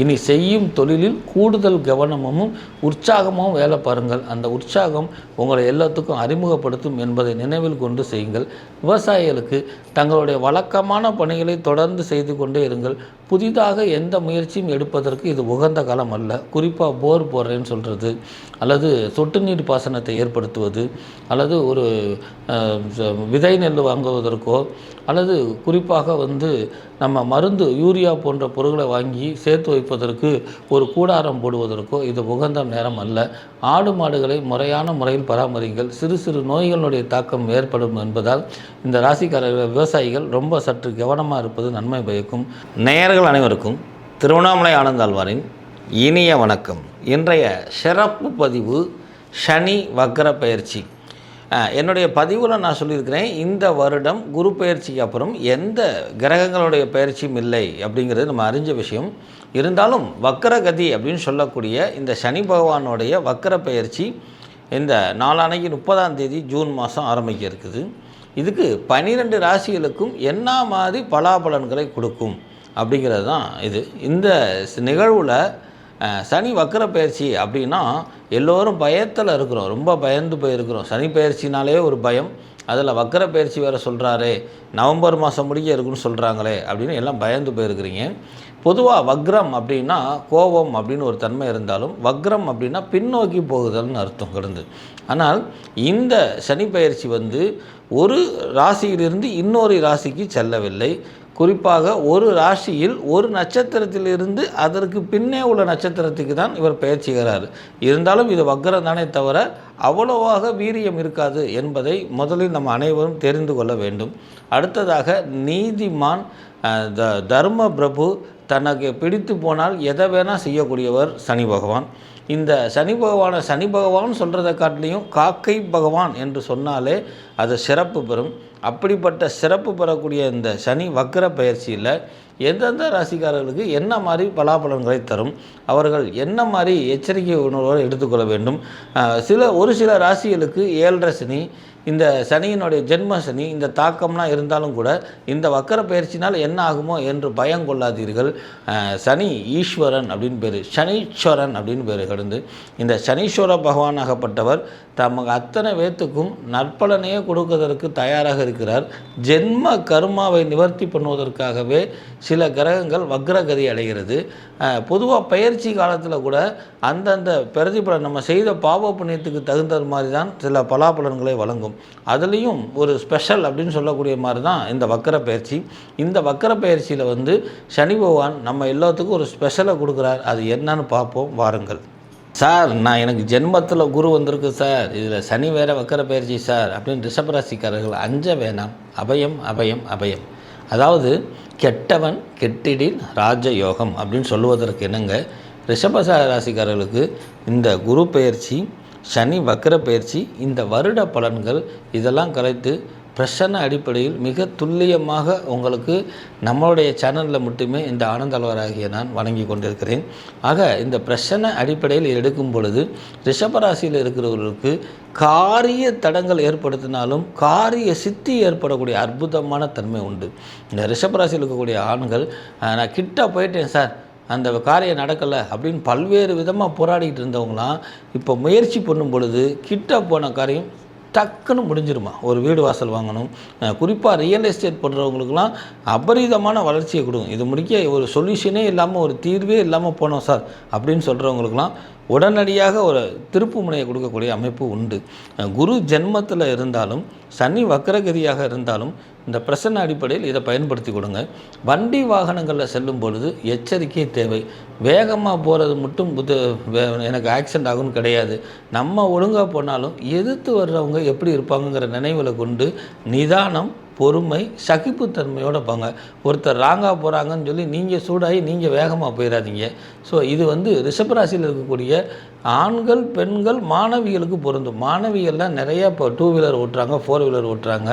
இனி செய்யும் தொழிலில் கூடுதல் கவனமும் உற்சாகமும் வேலை பாருங்கள். அந்த உற்சாகம் உங்களை எல்லாத்துக்கும் அறிமுகப்படுத்தும் என்பதை நினைவில் கொண்டு செய்யுங்கள். விவசாயிகளுக்கு தங்களுடைய வழக்கமான பணிகளை தொடர்ந்து செய்து கொண்டே இருங்கள். புதிதாக எந்த முயற்சியும் எடுப்பதற்கு இது உகந்த காலம் அல்ல. குறிப்பாக போர் போடுறேன்னு சொல்கிறது அல்லது சொட்டு நீர் பாசனத்தை ஏற்படுத்துவது அல்லது ஒரு விதை நெல் வாங்குவதற்கோ அல்லது குறிப்பாக வந்து நம்ம மருந்து யூரியா போன்ற பொருட்களை வாங்கி சேர்த்து வைப்பதற்கு ஒரு கூடாரம் போடுவதற்கோ இது உகந்த நேரம் அல்ல. ஆடு மாடுகளை முறையான முறையில் பராமரிங்கள். சிறு சிறு நோய்களுடைய தாக்கம் ஏற்படும் என்பதால் இந்த ராசிக்காரர்கள் விவசாயிகள் ரொம்ப சற்று கவனமாக இருப்பது நன்மை பயக்கும். நேயர்கள் அனைவருக்கும் திருவண்ணாமலை ஆனந்தாழ்வாரின் இனிய வணக்கம். இன்றைய சிறப்பு பதிவு சனி வக்கர பயிற்சி. என்னுடைய பதிவில் நான் சொல்லியிருக்கிறேன் இந்த வருடம் குரு பயிற்சிக்கு அப்புறம் எந்த கிரகங்களுடைய பயிற்சியும் இல்லை அப்படிங்கிறது நம்ம அறிஞ்ச விஷயம். இருந்தாலும் வக்கரகதி அப்படின்னு சொல்லக்கூடிய இந்த சனி பகவானுடைய வக்கர பயிற்சி இந்த நாளானைக்கு முப்பதாம் தேதி ஜூன் மாதம் ஆரம்பிக்க இருக்குது. இதுக்கு பன்னிரெண்டு ராசிகளுக்கும் என்ன மாதிரி பலாபலன்களை கொடுக்கும் அப்படிங்கிறது தான் இது. இந்த நிகழ்வில் சனி வக்கர பயிற்சி அப்படின்னா எல்லோரும் பயத்தில் இருக்கிறோம். ரொம்ப பயந்து போயிருக்கிறோம். சனி பயிற்சினாலே ஒரு பயம். அதில் வக்கர பயிற்சி வேறு சொல்கிறாரே நவம்பர் மாதம் முடிக்க இருக்குன்னு சொல்கிறாங்களே அப்படின்னு எல்லாம் பயந்து போயிருக்கிறீங்க. பொதுவாக வக்ரம் அப்படின்னா கோபம் அப்படின்னு ஒரு தன்மை இருந்தாலும் வக்ரம் அப்படின்னா பின்னோக்கி போகுதல்னு அர்த்தம் கிடந்து. ஆனால் இந்த சனி பயிற்சி வந்து ஒரு ராசியிலிருந்து இன்னொரு ராசிக்கு செல்லவில்லை. குறிப்பாக ஒரு ராசியில் ஒரு நட்சத்திரத்திலிருந்து அதற்கு பின்னே உள்ள நட்சத்திரத்துக்கு தான் இவர் பெயர் செய்கிறார் இருந்தாலும் இது வக்ரம் தானே தவிர அவ்வளவாக வீரியம் இருக்காது என்பதை முதலில் நம்ம அனைவரும் தெரிந்து கொள்ள வேண்டும். அடுத்ததாக நீதிமான் த தர்ம பிரபு தனக்கு பிடித்து போனால் எதை வேணால் செய்யக்கூடியவர் சனி பகவான். இந்த சனி பகவானை சனி பகவான் சொல்கிறத காட்டிலையும் காக்கை பகவான் என்று சொன்னாலே அது சிறப்பு பெறும். அப்படிப்பட்ட சிறப்பு பெறக்கூடிய இந்த சனி வக்கர பயிற்சியில் எந்தெந்த ராசிக்காரர்களுக்கு என்ன மாதிரி பலாபலன்களை தரும் அவர்கள் என்ன மாதிரி எச்சரிக்கை உணர்வோடு எடுத்துக்கொள்ள வேண்டும்? சில ஒரு சில ராசிகளுக்கு ஏழரை சனி இந்த சனியினுடைய ஜென்ம சனி இந்த தாக்கம்லாம் இருந்தாலும் கூட இந்த வக்கர பயிற்சினால் என்ன ஆகுமோ என்று பயம் கொள்ளாதீர்கள். சனி ஈஸ்வரன் அப்படின்னு பேர் சனீஸ்வரன் அப்படின்னு பேர் கடந்து இந்த சனீஸ்வர பகவானாகப்பட்டவர் தமக்கு அத்தனை பேத்துக்கும் நற்பலனையே கொடுப்பதற்கு தயாராக இருக்கிறார். ஜென்ம கர்மாவை நிவர்த்தி பண்ணுவதற்காகவே சில கிரகங்கள் வக்ரகதி அடைகிறது. பொதுவாக பயிற்சி காலத்தில் கூட அந்தந்த பிரதிபலன் நம்ம செய்த பாவ புண்ணியத்துக்கு தகுந்த மாதிரி தான் சில பலாபலன்களை வழங்கும். அதுலேயும் ஒரு ஸ்பெஷல் அப்படின்னு சொல்லக்கூடிய மாதிரி தான் இந்த வக்கர பயிற்சி. இந்த வக்கர பயிற்சியில் வந்து சனி பகவான் நம்ம எல்லாத்துக்கும் ஒரு ஸ்பெஷலை கொடுக்குறார். அது என்னன்னு பார்ப்போம். வாருங்கள். சார் நான் எனக்கு ஜென்மத்தில் குரு வந்திருக்கு சார். இதில் சனி வேற வக்கர பயிற்சி சார் அப்படின்னு ரிஷபராசிக்காரர்கள் அஞ்ச வேணாம். அபயம் அபயம் அபயம். அதாவது கெட்டவன் கெட்டிடின் ராஜயோகம் அப்படின்னு சொல்லுவதற்கு என்னங்க? ரிஷப ராசிக்காரர்களுக்கு இந்த குரு பயிற்சி சனி வக்கர பயிற்சி இந்த வருட பலன்கள் இதெல்லாம் கலைத்து பிரசன்ன அடிப்படையில் மிக துல்லியமாக உங்களுக்கு நம்மளுடைய சேனலில் மட்டுமே இந்த ஆனந்தல்வராகிய நான் வணங்கி கொண்டிருக்கிறேன். ஆக இந்த பிரசன்ன அடிப்படையில் எடுக்கும் பொழுது ரிஷபராசியில் இருக்கிறவர்களுக்கு காரிய தடங்கள் ஏற்படுத்தினாலும் காரிய சித்தி ஏற்படக்கூடிய அற்புதமான தன்மை உண்டு. இந்த ரிஷபராசியில் இருக்கக்கூடிய ஆண்கள் நான் கிட்ட போயிட்டேன் சார். அந்த காரியம் நடக்கலை அப்படின்னு பல்வேறு விதமாக போராடிக்கிட்டு இருந்தவங்களாம் இப்போ முயற்சி பண்ணும் பொழுது கிட்ட போன காரியம் டக்குன்னு முடிஞ்சிருமா? ஒரு வீடு வாசல் வாங்கணும். குறிப்பாக ரியல் எஸ்டேட் பண்ணுறவங்களுக்குலாம் அபரிதமான வளர்ச்சியை கொடுக்கும். இது முடிக்க ஒரு சொல்யூஷனே இல்லாமல் ஒரு தீர்வே இல்லாமல் போனோம் சார் அப்படின்னு சொல்கிறவங்களுக்குலாம் உடனடியாக ஒரு திருப்பு முனையை கொடுக்கக்கூடிய அமைப்பு உண்டு. குரு ஜென்மத்தில் இருந்தாலும் சனி வக்கரகதியாக இருந்தாலும் இந்த பிரசன்ன அடிப்படையில் இதை பயன்படுத்தி கொடுங்க. வண்டி வாகனங்களில் செல்லும் பொழுது எச்சரிக்கை தேவை. வேகமாக போகிறது மட்டும் புது எனக்கு ஆக்சிடென்ட் ஆகும்னு கிடையாது. நம்ம ஒழுங்காக போனாலும் எதிர்த்து வர்றவங்க எப்படி இருப்பாங்கங்கிற நினைவில் கொண்டு நிதானம் பொறுமை சகிப்புத்தன்மையோடு போங்க. ஒருத்தர் ராங்காக போகிறாங்கன்னு சொல்லி நீங்கள் சூடாகி நீங்கள் வேகமாக போயிடாதீங்க ஸோ இது வந்து ரிஷபராசியில் இருக்கக்கூடிய ஆண்கள் பெண்கள் மாணவிகளுக்கு பொருந்தும். மாணவிகள்லாம் நிறைய இப்போ டூ வீலர் ஓட்டுறாங்க ஃபோர் வீலர் ஓட்டுறாங்க.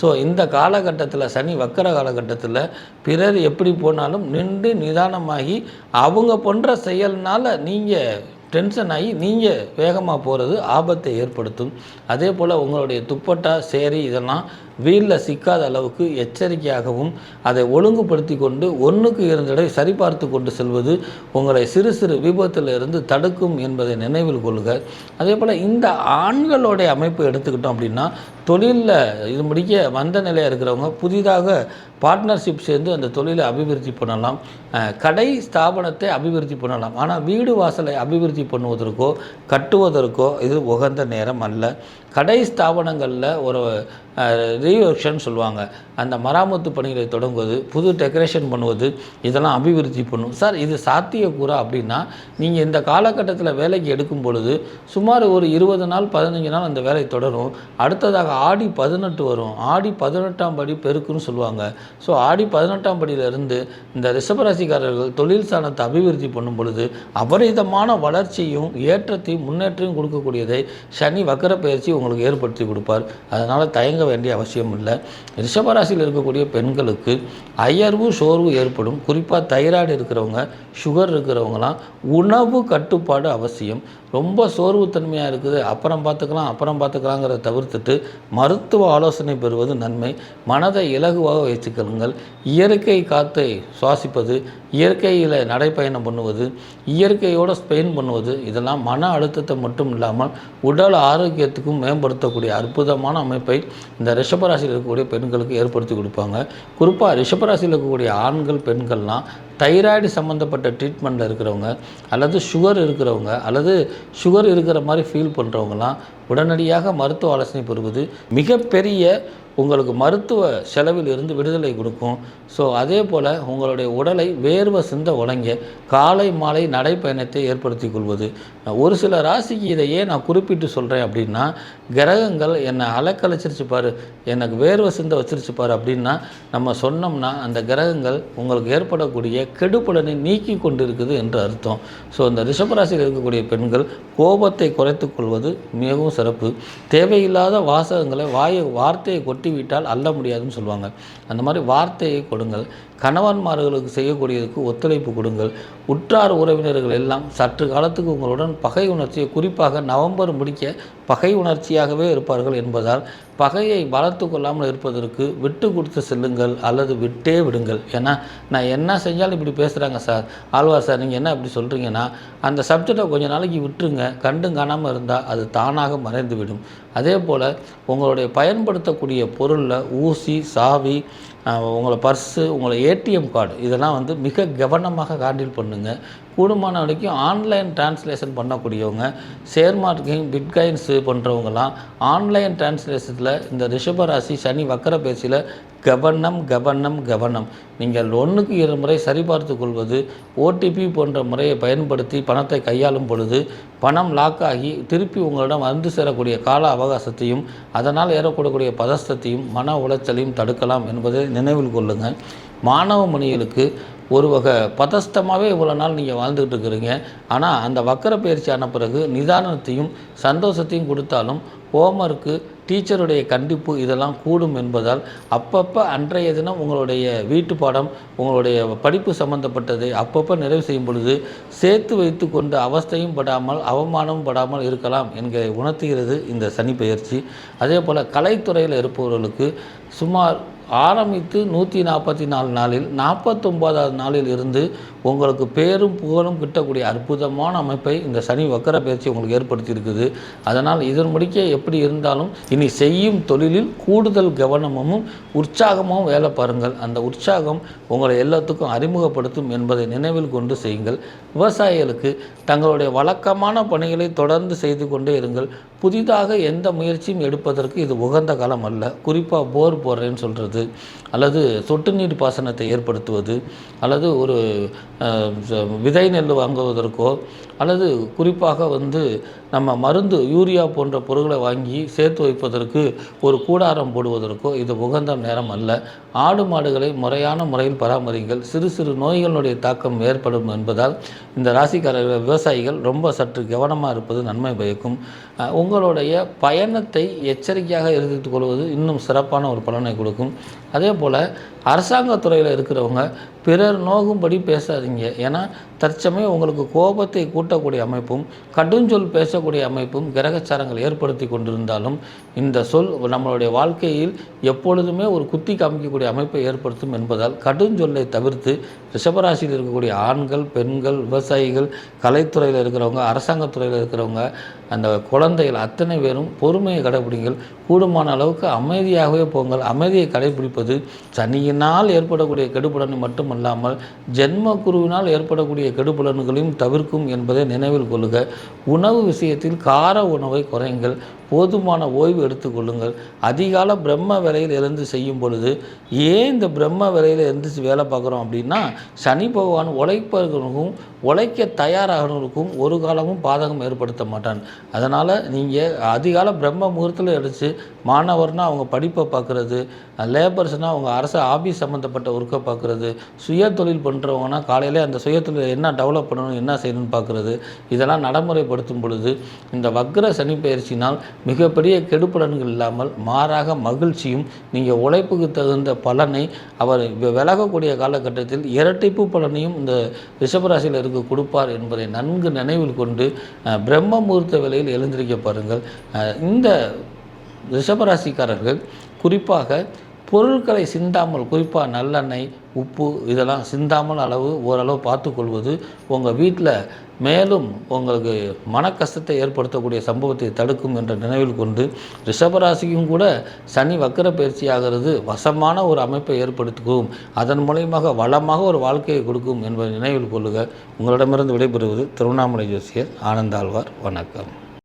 ஸோ இந்த காலகட்டத்தில் சனி வக்கர காலகட்டத்தில் பிறர் எப்படி போனாலும் நின்று நிதானமாகி அவங்க பண்ணுற செயல்னால் நீங்கள் டென்ஷன் ஆகி நீங்கள் வேகமாக போகிறது ஆபத்தை ஏற்படுத்தும். அதே போல் உங்களுடைய துப்பட்டா சேரி இதெல்லாம் வீலில் சிக்காத அளவுக்கு எச்சரிக்கையாகவும் அதை ஒழுங்குபடுத்தி கொண்டு ஒன்றுக்கு இரண்டு தடவை சரிபார்த்து கொண்டு செல்வது உங்களை சிறு சிறு விபத்தில் இருந்து தடுக்கும் என்பதை நினைவில் கொள்க. அதே போல் இந்த ஆண்களுடைய அமைப்பு எடுத்துக்கிட்டோம் அப்படின்னா தொழிலில் இது முடிக்க வந்த நிலையாக இருக்கிறவங்க புதிதாக பார்ட்னர்ஷிப் சேர்ந்து அந்த தொழிலை அபிவிருத்தி பண்ணலாம். கடை ஸ்தாபனத்தை அபிவிருத்தி பண்ணலாம். ஆனால் வீடு வாசலை அபிவிருத்தி பண்ணுவதற்கோ கட்டுவதற்கோ இது உகந்த நேரம் அல்ல. கடை ஸ்தாபனங்களில் ஒரு ரீவர்ஷன் சொல்லுவாங்க. அந்த மராமத்து பணிகளை தொடங்குவது புது டெக்கரேஷன் பண்ணுவது இதெல்லாம் அபிவிருத்தி பண்ணும். சார் இது சாத்தியக்கூறா அப்படின்னா நீங்கள் இந்த காலகட்டத்தில் வேலைக்கு எடுக்கும் பொழுது சுமார் ஒரு இருபது நாள் பதினஞ்சு நாள் அந்த வேலை தொடரும். அடுத்ததாக ஆடி பதினெட்டு வரும். ஆடி பதினெட்டாம் படி பெருக்குன்னு சொல்லுவாங்க. ஸோ ஆடி பதினெட்டாம் படியிலிருந்து இந்த ரிஷபராசிக்காரர்கள் தொழில் சாணத்தை அபிவிருத்தி பண்ணும் பொழுது அபரிதமான வளர்ச்சியும் ஏற்றத்தையும் முன்னேற்றம் கொடுக்கக்கூடியதை சனி வக்கர பயிற்சி உங்களுக்கு ஏற்படுத்தி கொடுப்பார். அதனால் தயங்க வேண்டிய அவசியம் அவசியம் இல்லை ரிஷபராசியில் இருக்கக்கூடிய பெண்களுக்கு அயர்வு சோர்வு ஏற்படும். குறிப்பாக தைராய்டு இருக்கிறவங்க சுகர் இருக்கிறவங்களாம் உணவு கட்டுப்பாடு அவசியம். ரொம்ப சோர்வுத்தன்மையாக இருக்குது. அப்புறம் பார்த்துக்கலாம் அப்புறம் பார்த்துக்கலாங்கிறத தவிர்த்துட்டு மருத்துவ ஆலோசனை பெறுவது நன்மை. மனதை இலகுவாக வைத்துக்கொள்ளுங்கள். இயற்கை காற்றை சுவாசிப்பது இயற்கையில் நடைப்பயணம் பண்ணுவது இயற்கையோடு ஸ்பெயின் பண்ணுவது இதெல்லாம் மன அழுத்தத்தை மட்டும் இல்லாமல் உடல் ஆரோக்கியத்துக்கும் மேம்படுத்தக்கூடிய அற்புதமான அமைப்பை இந்த ரிஷபராசியில் இருக்கக்கூடிய பெண்களுக்கு ஏற்படுத்தி கொடுப்பாங்க. குறிப்பாக ரிஷபராசியில் இருக்கக்கூடிய ஆண்கள் பெண்கள்லாம் தைராய்டு சம்மந்தப்பட்ட ட்ரீட்மெண்ட்டில் இருக்கிறவங்க அல்லது சுகர் இருக்கிறவங்க அல்லது சுகர் இருக்கிற மாதிரி ஃபீல் பண்ணுறவங்கலாம் உடனடியாக மருத்துவ ஆலோசனை பெறுவது மிகப்பெரிய உங்களுக்கு மருத்துவ செலவில் இருந்து விடுதலை கொடுக்கும். ஸோ அதே போல் உங்களுடைய உடலை வேர்வை சிந்த உலங்க காலை மாலை நடைப்பயணத்தை ஏற்படுத்தி கொள்வது. ஒரு சில ராசிக்கு இதை ஏன் நான் குறிப்பிட்டு சொல்கிறேன் அப்படின்னா கிரகங்கள் என்னை அலக்கழிச்சிருச்சு பாரு எனக்கு வேர்வை சிந்த வச்சிருச்சு பாரு அப்படின்னா நம்ம சொன்னோம்னா அந்த கிரகங்கள் உங்களுக்கு ஏற்படக்கூடிய கெடுபலனை நீக்கி கொண்டு இருக்குது என்று அர்த்தம். ஸோ இந்த ரிஷபராசியில் இருக்கக்கூடிய பெண்கள் கோபத்தை குறைத்து கொள்வது மிகவும் சிறப்பு. தேவையில்லாத வாசகங்களை வாயை வார்த்தையை கொட்டி விட்டால் அள்ள முடியாதுன்னு சொல்லுவாங்க. அந்த மாதிரி வார்த்தையை கொடுங்கள். கணவன்மார்களுக்கு செய்யக்கூடியதுக்கு ஒத்துழைப்பு கொடுங்கள். உற்றார் உறவினர்கள் எல்லாம் சற்று காலத்துக்கு உங்களுடன் பகை உணர்ச்சியை குறிப்பாக நவம்பர் முடிக்க பகை உணர்ச்சியாகவே இருப்பார்கள் என்பதால் பகையை வளர்த்து கொள்ளாமல் இருப்பதற்கு விட்டு கொடுத்து செல்லுங்கள் அல்லது விட்டே விடுங்கள். ஏன்னா நான் என்ன செஞ்சாலும் இப்படி பேசுகிறாங்க சார். ஆழ்வார் சார் நீங்கள் என்ன இப்படி சொல்கிறீங்கன்னா அந்த சப்ஜெக்டை கொஞ்ச நாளைக்கு விட்டுருங்க. கண்டும் காணாமல் இருந்தால் அது தானாக மறைந்து விடும் அதே போல் உங்களுடைய பயன்படுத்தக்கூடிய பொருளில் ஊசி சாவி உங்களை பர்ஸு உங்களை ஏடிஎம் கார்டு இதெல்லாம் வந்து மிக கவனமாக ஹேண்டில் பண்ணுங்கள் கூடுமான வரைக்கும் ஆன்லைன் டிரான்ஸ்லேஷன் பண்ணக்கூடியவங்க ஷேர் மார்க்கெட்டிங் பிட்காயின்ஸு பண்ணுறவங்கலாம் ஆன்லைன் டிரான்ஸ்லேஷனில் இந்த ரிஷபராசி சனி வக்கர பேச்சில் கவனம் கவனம் கவனம். நீங்கள் ஒன்றுக்கு இரு முறை சரிபார்த்து கொள்வது ஓடிபி போன்ற முறையை பயன்படுத்தி பணத்தை கையாளும் பொழுது பணம் லாக் ஆகி திருப்பி உங்களிடம் வந்து சேரக்கூடிய கால அவகாசத்தையும் அதனால் ஏறக்கூடக்கூடிய பதஸ்தத்தையும் மன உளைச்சலையும் தடுக்கலாம் என்பதை நினைவில் கொள்ளுங்கள். மாணவ மணிகளுக்கு ஒரு வகை பதஸ்தமாகவே இவ்வளோ நாள் நீங்கள் வாழ்ந்துக்கிட்டு இருக்கிறீங்க. ஆனால் அந்த வக்கர பயிற்சி ஆன பிறகு நிதானத்தையும் சந்தோஷத்தையும் கொடுத்தாலும் ஹோம்ஒர்க்கு டீச்சருடைய கண்டிப்பு இதெல்லாம் கூடும் என்பதால் அப்பப்போ அன்றைய தினம் உங்களுடைய வீட்டு பாடம் உங்களுடைய படிப்பு சம்பந்தப்பட்டதை அப்பப்போ நிறைவு செய்யும் பொழுது சேர்த்து வைத்து கொண்டு அவஸ்தையும் படாமல் அவமானமும் படாமல் இருக்கலாம் என்கிற உணர்த்துகிறது இந்த சனி பயிற்சி. அதே போல் கலைத்துறையில் இருப்பவர்களுக்கு சுமார் ஆரம்பித்து நூற்றி நாற்பத்தி நாலு நாளில் நாற்பத்தொம்போதாவது நாளில் இருந்து உங்களுக்கு பேரும் புகழும் கிட்டக்கூடிய அற்புதமான அமைப்பை இந்த சனி வக்கர பயிற்சி உங்களுக்கு ஏற்படுத்தி இருக்குது அதனால் இதன் முடிக்க எப்படி இருந்தாலும் இனி செய்யும் தொழிலில் கூடுதல் கவனமும் உற்சாகமும் வேலை பாருங்கள். அந்த உற்சாகம் உங்களை எல்லாத்துக்கும் அறிமுகப்படுத்தும் என்பதை நினைவில் கொண்டு செய்யுங்கள். விவசாயிகளுக்கு தங்களுடைய வழக்கமான பணிகளை தொடர்ந்து செய்து கொண்டே இருங்கள். புதிதாக எந்த முயற்சியும் எடுப்பதற்கு இது உகந்த காலம் அல்ல. குறிப்பாக போர் போடுறேன்னு சொல்கிறது அல்லது சொட்டு நீர் பாசனத்தை ஏற்படுத்துவது அல்லது ஒரு விதை நெல் வாங்குவதற்கோ அல்லது குறிப்பாக வந்து நம்ம மருந்து யூரியா போன்ற பொருட்களை வாங்கி சேர்த்து வைப்பதற்கு ஒரு கூடாரம் போடுவதற்கோ இது உகந்த நேரம் அல்ல. ஆடு மாடுகளை முறையான முறையில் பராமரிங்கள். சிறு சிறு நோய்களுடைய தாக்கம் ஏற்படும் என்பதால் இந்த ராசிக்காரர்கள் விவசாயிகள் ரொம்ப சற்று கவனமாக இருப்பது நன்மை பயக்கும். உங்களுடைய பயணத்தை எச்சரிக்கையாக எடுத்துக் கொள்வது இன்னும் சிறப்பான ஒரு பலனை கொடுக்கும். அதே போல் அரசாங்கத்துறையில் இருக்கிறவங்க பிறர் நோகும்படி பேசாதீங்க. ஏன்னா தற்சமயம் உங்களுக்கு கோபத்தை கூட்டக்கூடிய அமைப்பும் கடுஞ்சொல் பேசக்கூடிய அமைப்பும் கிரகச்சாரங்கள் ஏற்படுத்தி கொண்டிருந்தாலும் இந்த சொல் நம்மளுடைய வாழ்க்கையில் எப்பொழுதுமே ஒரு குத்தி காமிக்கக்கூடிய அமைப்பை ஏற்படுத்தும் என்பதால் கடுஞ்சொல்லை தவிர்த்து ரிஷபராசியில் இருக்கக்கூடிய ஆண்கள் பெண்கள் விவசாயிகள் கலைத்துறையில் இருக்கிறவங்க அரசாங்கத்துறையில் இருக்கிறவங்க அந்த குழந்தைகள் அத்தனை பேரும் பொறுமையை கடைபிடிங்கள். கூடுமான அளவுக்கு அமைதியாகவே போங்கள். அமைதியை கடைபிடிப்பது சனியினால் ஏற்படக்கூடிய கெடுபலனை மட்டுமல்லாமல் ஜென்ம குருவினால் ஏற்படக்கூடிய கெடுபலன்களையும் தவிர்க்கும் என்பதை நினைவில் கொள்ளுக. உணவு விஷயத்தில் கார உணவை குறைங்கள் போதுமான ஓய்வு எடுத்துக்கொள்ளுங்கள் அதிகால பிரம்ம வேலையில் இருந்து செய்யும் பொழுது ஏன் இந்த பிரம்ம வேலையில் இருந்துச்சு வேலை பார்க்குறோம் அப்படின்னா சனி பகவான் உழைப்பவர்களுக்கும் உழைக்க தயாராகிறவர்களுக்கும் ஒரு காலமும் பாதகம் ஏற்படுத்த மாட்டான். அதனால் நீங்கள் அதிகால பிரம்ம முகூர்த்தத்தில் எடுத்து மாணவர்னால் அவங்க படிப்பை பார்க்குறது லேபர்ஸ்னால் அவங்க அரசு ஆஃபீஸ் சம்மந்தப்பட்ட ஒர்க்கை பார்க்குறது சுய தொழில் பண்ணுறவங்கன்னா காலையில் அந்த சுய தொழில் என்ன டெவலப் பண்ணணும் என்ன செய்யணும்னு பார்க்குறது இதெல்லாம் நடைமுறைப்படுத்தும் பொழுது இந்த வக்ர சனி பயிற்சினால் மிகப்பெரிய கெடுபலன்கள் இல்லாமல் மாறாக மகிழ்ச்சியும் நீங்கள் உழைப்புக்கு தகுந்த பலனை அவர் விலகக்கூடிய காலகட்டத்தில் இரட்டிப்பு பலனையும் இந்த ரிஷபராசியில் இருக்க கொடுப்பார் என்பதை நன்கு நினைவில் கொண்டு பிரம்ம முகூர்த்த விலையில் எழுந்திருக்க பாருங்கள். இந்த ரிஷபராசிக்காரர்கள் குறிப்பாக பொருட்களை சிந்தாமல் குறிப்பாக நல்லெண்ணெய் உப்பு இதெல்லாம் சிந்தாமல் அளவு ஓரளவு பார்த்துக்கொள்வது உங்கள் வீட்டில் மேலும் உங்களுக்கு மன கஷ்டத்தை ஏற்படுத்தக்கூடிய சம்பவத்தை தடுக்கும் என்ற நினைவில் கொண்டு ரிஷபராசிக்கும் கூட சனி வக்கர பயிற்சி ஆகிறது வசமான ஒரு அமைப்பை ஏற்படுத்தும். அதன் மூலயமாக வளமாக ஒரு வாழ்க்கையை கொடுக்கும் என்பதை நினைவில் கொள்ளுக. உங்களிடமிருந்து விடைபெறுவது திருவண்ணாமலை ஜோசியர் ஆனந்தாழ்வார். வணக்கம்.